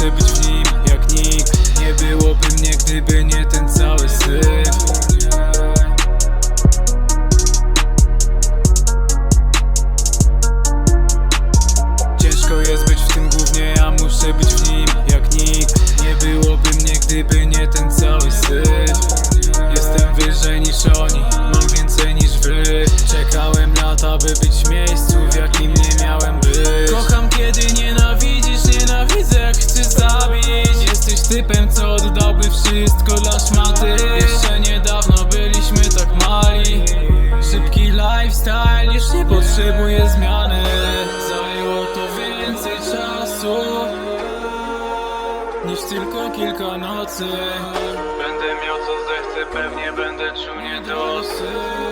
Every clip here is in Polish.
muszę być w nim jak nikt. Nie byłoby mnie, gdyby nie ten cały syf. Ciężko jest być w tym głównie, ja muszę być w nim jak nikt. Nie byłoby mnie, gdyby nie ten cały syf. Jestem wyżej niż oni, mam więcej niż wy. Czekałem lata, by być w wszystko dla szmaty. Jeszcze niedawno byliśmy tak mali. Szybki lifestyle, już nie potrzebuję zmiany. Zajęło to więcej czasu Niż tylko kilka nocy. Będę miał co zechcę, pewnie będę czuł niedosyt.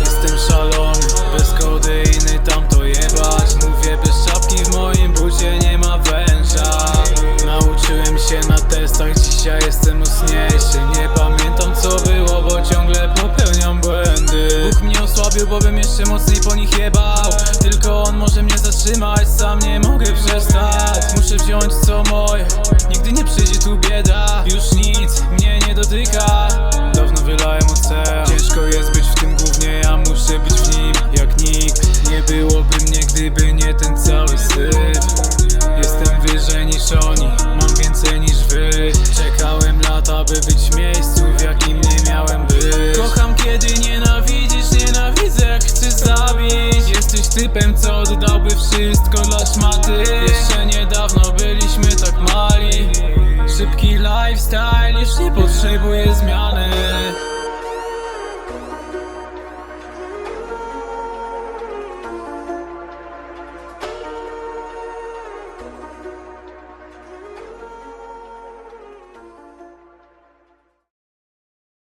Jestem szalony, bez kodeiny tam to jebać. Mówię bez czapki w moim bucie nie dzisiaj jestem mocniejszy Nie pamiętam co było, bo ciągle popełniam błędy. Bóg mnie osłabił, bo bym jeszcze mocniej po nich jebał. Tylko on może mnie zatrzymać, sam nie mogę przestać. Muszę wziąć co moje, nigdy nie przyjdzie tu bieda. Już nic mnie nie dotyka, dawno wylałem ocean. Ciężko jest być w tym głównie, ja muszę być w nim. Jak nikt Nie byłoby mnie, gdyby nie ten cały syf w miejscu, w jakim nie miałem być. Kocham kiedy nienawidzisz, nienawidzę jak chcesz zabić. Jesteś typem, co oddałby wszystko dla szmaty. Jeszcze niedawno byliśmy tak mali. Szybki lifestyle, już nie potrzebuję zmiany